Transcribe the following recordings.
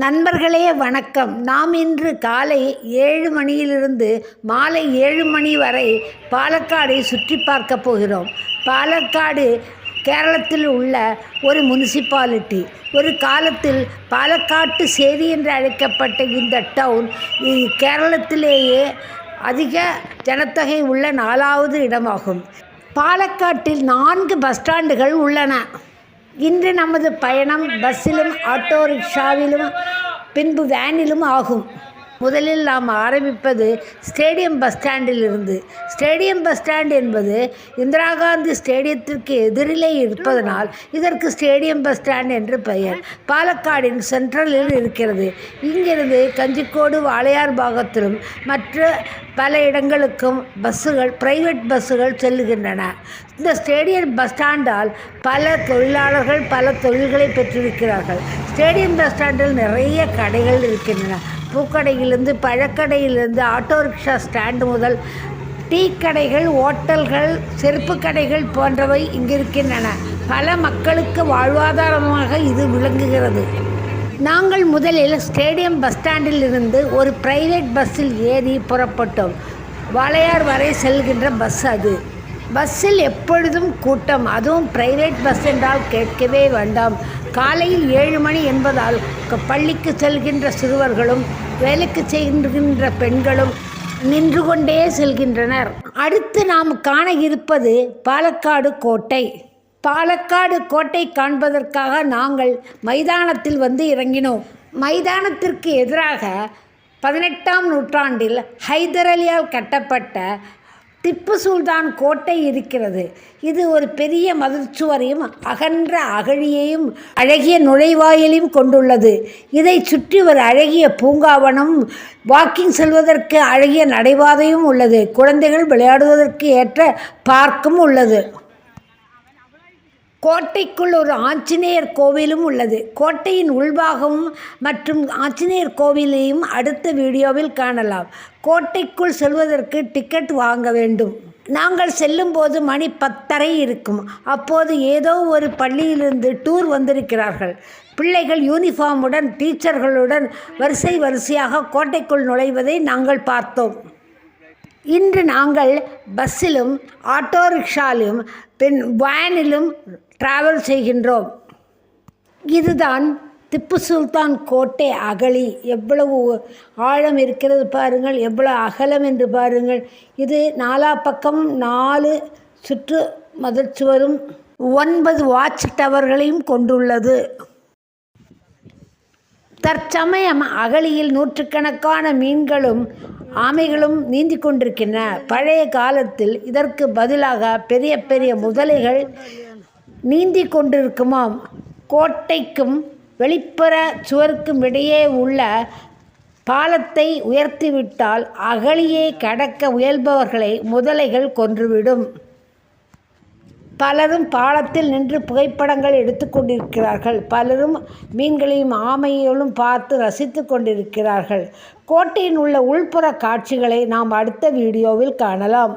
நண்பர்களே வணக்கம். நாம் இன்று காலை ஏழு மணியிலிருந்து மாலை ஏழு மணி வரை பாலக்காடை சுற்றி பார்க்க போகிறோம். பாலக்காடு கேரளத்தில் உள்ள ஒரு முனிசிபாலிட்டி. ஒரு காலத்தில் பாலக்காட்டு சேரி என்று அழைக்கப்பட்ட இந்த டவுன் கேரளத்திலேயே அதிக ஜனத்தொகை உள்ள நாலாவது இடமாகும். பாலக்காட்டில் நான்கு பஸ் ஸ்டாண்டுகள் உள்ளன. இன்று நமது பயணம் பஸ்ஸிலும் ஆட்டோ ரிக்ஷாவிலும் பின்பு வேனிலும் ஆகும். முதலில் நாம் ஆரம்பிப்பது ஸ்டேடியம் பஸ் ஸ்டாண்டில் இருந்து ஸ்டேடியம் பஸ் ஸ்டாண்ட் என்பது இந்திரா காந்தி ஸ்டேடியத்திற்கு எதிரிலே இருப்பதனால் இதற்கு ஸ்டேடியம் பஸ் ஸ்டாண்ட் என்று பெயர். பாலக்காடின் சென்ட்ரலில் இருக்கிறது. இங்கிருந்து கஞ்சிக்கோடு வாளையார் பாகத்திலும் மற்ற பல இடங்களுக்கும் பஸ்ஸுகள் பிரைவேட் பஸ்ஸுகள் செல்லுகின்றன. இந்த ஸ்டேடியம் பஸ் ஸ்டாண்டால் பல தொழிலாளர்கள் பல தொழில்களை பெற்றிருக்கிறார்கள். ஸ்டேடியம் பஸ் ஸ்டாண்டில் நிறைய கடைகள் இருக்கின்றன. பூக்கடையிலிருந்து பழக்கடையிலிருந்து ஆட்டோ ரிக்ஷா ஸ்டாண்டு முதல் டீ கடைகள் ஓட்டல்கள் செருப்பு கடைகள் போன்றவை இங்கு இருக்கின்றன பல மக்களுக்கு வாழ்வாதாரமாக இது விளங்குகிறது. நாங்கள் முதலில் ஸ்டேடியம் பஸ் ஸ்டாண்டில் இருந்து ஒரு பிரைவேட் பஸ்ஸில் ஏறி புறப்பட்டோம். வாளையார் வரை செல்கின்ற பஸ் அது. பஸ்ஸில் எப்பொழுதும் கூட்டம். அதுவும் பிரைவேட் பஸ் என்றால் கேட்கவே வேண்டாம். காலையில் ஏழு மணி என்பதால் பள்ளிக்கு செல்கின்ற சிறுவர்களும் வேலைக்கு செல்கின்ற பெண்களும் நின்று கொண்டே செல்கின்றனர். அடுத்து நாம் காண இருப்பது பாலக்காடு கோட்டை. பாலக்காடு கோட்டை காண்பதற்காக நாங்கள் மைதானத்தில் வந்து இறங்கினோம். மைதானத்திற்கு எதிராக பதினெட்டாம் நூற்றாண்டில் ஹைதர் அலியால் கட்டப்பட்ட திப்பு சுல்தான் கோட்டை இருக்கிறது. இது ஒரு பெரிய மதிர்ச்சுவரையும் அகன்ற அகழியையும் அழகிய நுழைவாயிலையும் கொண்டுள்ளது. இதை சுற்றி ஒரு அழகிய பூங்காவனம் வாக்கிங் செல்வதற்கு அழகிய நடைபாதையும் உள்ளது. குழந்தைகள் விளையாடுவதற்கு ஏற்ற பார்க்கும் உள்ளது. கோட்டைக்குள் ஒரு ஆஞ்சநேயர் கோவிலும் உள்ளது. கோட்டையின் உள்பாகமும் மற்றும் ஆஞ்சநேயர் கோவிலையும் அடுத்த வீடியோவில் காணலாம். கோட்டைக்குள் செல்வதற்கு டிக்கெட் வாங்க வேண்டும். நாங்கள் செல்லும்போது மணி பத்தரை இருக்கும். அப்போது ஏதோ ஒரு பள்ளியிலிருந்து டூர் வந்திருக்கிறார்கள். பிள்ளைகள் யூனிஃபார்முடன் டீச்சர்களுடன் வரிசை வரிசையாக கோட்டைக்குள் நுழைவதை நாங்கள் பார்த்தோம். இன்று நாங்கள் பஸ்ஸிலும் ஆட்டோ ரிக்ஷாலும் பின் வேனிலும் டிராவல் செய்கின்றோம். இதுதான் திப்பு சுல்தான் கோட்டை அகழி. எவ்வளவு ஆழம் இருக்கிறது பாருங்கள் எவ்வளவு அகலம் என்று பாருங்கள். இது நாலா பக்கமும் நாலு சுற்று மதிர்ச்சுவரும் ஒன்பது வாட்ச் டவர்களையும் கொண்டுள்ளது. தற்சமயம் அகழியில் நூற்றுக்கணக்கான மீன்களும் ஆமைகளும் நீந்தி கொண்டிருக்கின்றன பழைய காலத்தில் இதற்கு பதிலாக பெரிய பெரிய முதலைகள் நீந்தி கொண்டிருக்குமாம் கோட்டைக்கும் வெளிப்புற சுவருக்கும் இடையே உள்ள பாலத்தை உயர்த்திவிட்டால் அகழியை கடக்க முயல்பவர்களை முதலைகள் கொன்றுவிடும். பலரும் பாலத்தில் நின்று புகைப்படங்கள் எடுத்துக்கொண்டிருக்கிறார்கள் பலரும் மீன்களையும் ஆமைகளும் பார்த்து ரசித்து கொண்டிருக்கிறார்கள். கோட்டையின் உள்ள உள்புற காட்சிகளை நாம் அடுத்த வீடியோவில் காணலாம்.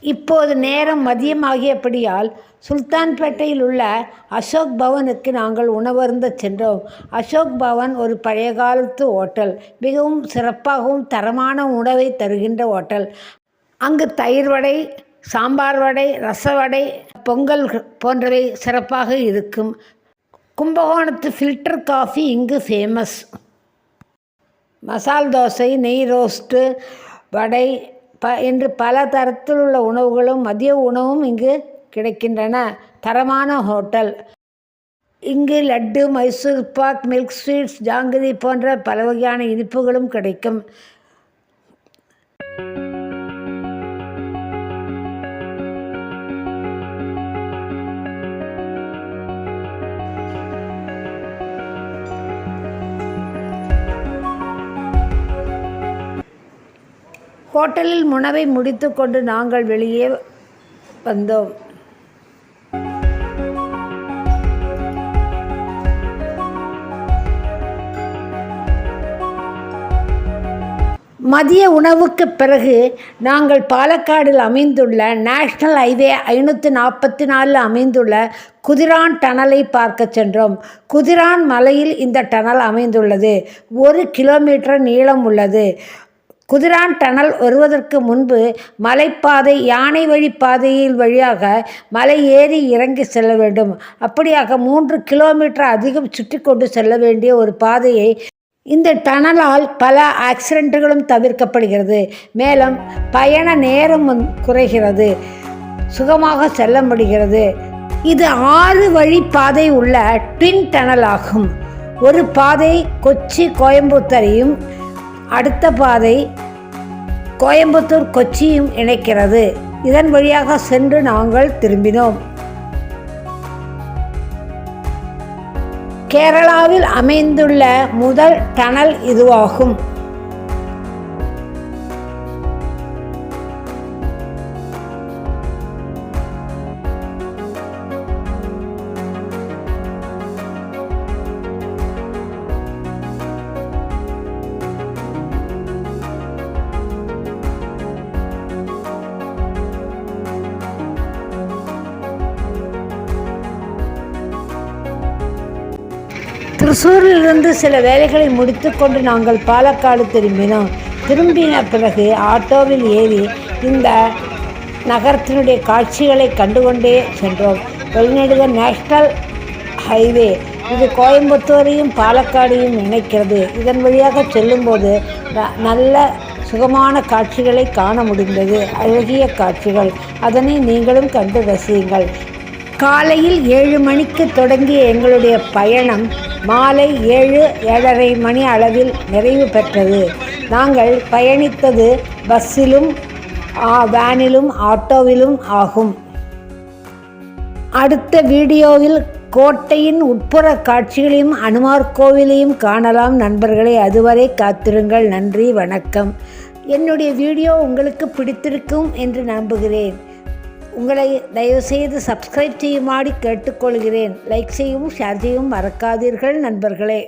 இப்போது நேரம் மதியமாகியபடியால் சுல்தான்பேட்டையில் உள்ள அசோக் பவனுக்கு நாங்கள் உணவருந்த சென்றோம். அசோக் பவன் ஒரு பழைய காலத்து ஓட்டல் மிகவும் சிறப்பாகவும் தரமான உணவை தருகின்ற ஓட்டல். அங்கு தயிர் வடை சாம்பார் வடை ரச வடை பொங்கல் போன்றவை சிறப்பாக இருக்கும். கும்பகோணத்து ஃபில்டர் காஃபி இங்கு ஃபேமஸ். மசால் தோசை நெய் ரோஸ்ட்டு வடை ப என்று பல தரத்தில் உள்ள உணவுகளும் மதிய உணவும் இங்கு கிடைக்கின்றன. தரமான ஹோட்டல். இங்கு லட்டு மைசூர் பாக் மில்க் ஸ்வீட்ஸ் ஜாங்கிரி போன்ற பல வகையான இனிப்புகளும் கிடைக்கும். ஹோட்டலில் உணவை முடித்துக்கொண்டு நாங்கள் வெளியே வந்தோம். மதிய உணவுக்கு பிறகு நாங்கள் பாலக்காடில் அமைந்துள்ள நேஷ்னல் ஹைவே ஐநூற்றி நாற்பத்தி நாலில் அமைந்துள்ள குதிரான் டனலை பார்க்க சென்றோம். குதிரான் மலையில் இந்த டனல் அமைந்துள்ளது. ஒரு கிலோமீட்டர் நீளம் உள்ளது. குதிரான் டனல் வருவதற்கு முன்பு மலைப்பாதை யானை வழி பாதையில் வழியாக மலை ஏறி இறங்கி செல்ல வேண்டும். அப்படியாக மூன்று கிலோமீட்டர் அதிகம் சுற்றி கொண்டு செல்ல வேண்டிய ஒரு பாதையை இந்த டனலால் பல ஆக்சிடென்ட்டுகளும் தவிர்க்கப்படுகிறது. மேலும் பயண நேரம் குறைகிறது. சுகமாக செல்ல முடிகிறது. இது ஆறு வழி பாதை உள்ள ட்வின் டனல் ஆகும் ஒரு பாதை கொச்சி கோயம்புத்தூரையும் அடுத்த பாதை கோயம்புத்தூர் கொச்சியும் இணைக்கிறது. இதன் வழியாக சென்று நாங்கள் திரும்பினோம். கேரளாவில் அமைந்துள்ள முதல் டனல் இதுவாகும். திருசூரிலிருந்து சில வேலைகளை முடித்துக்கொண்டு நாங்கள் பாலக்காடு திரும்பினோம். திரும்பின பிறகு ஆட்டோவில் ஏறி இந்த நகரத்தினுடைய காட்சிகளை கண்டுகொண்டே சென்றோம். வெளிநடுக நேஷ்னல் ஹைவே. இது கோயம்புத்தூரையும் பாலக்காடையும் இணைக்கிறது. இதன் வழியாக செல்லும்போது நல்ல சுகமான காட்சிகளை காண முடிந்தது. அழகிய காட்சிகள். அதனை நீங்களும் கண்டு ரசியுங்கள். காலையில் ஏழு மணிக்கு தொடங்கிய எங்களுடைய பயணம் மாலை ஏழு ஏழரை மணி அளவில் நிறைவு பெற்றது. நாங்கள் பயணித்தது பஸ்ஸிலும் வேனிலும் ஆட்டோவிலும் ஆகும். அடுத்த வீடியோவில் கோட்டையின் உட்புற காட்சிகளையும் அனுமார் கோவிலையும் காணலாம். நண்பர்களே அதுவரை காத்திருங்கள். நன்றி வணக்கம். என்னுடைய வீடியோ உங்களுக்கு பிடித்திருக்கும் என்று நம்புகிறேன். உங்களை தயவுசெய்து சப்ஸ்கிரைப் செய்யுமாறு கேட்டுக்கொள்கிறேன். லைக் செய்யவும் ஷேர் செய்யவும் மறக்காதீர்கள் நண்பர்களே.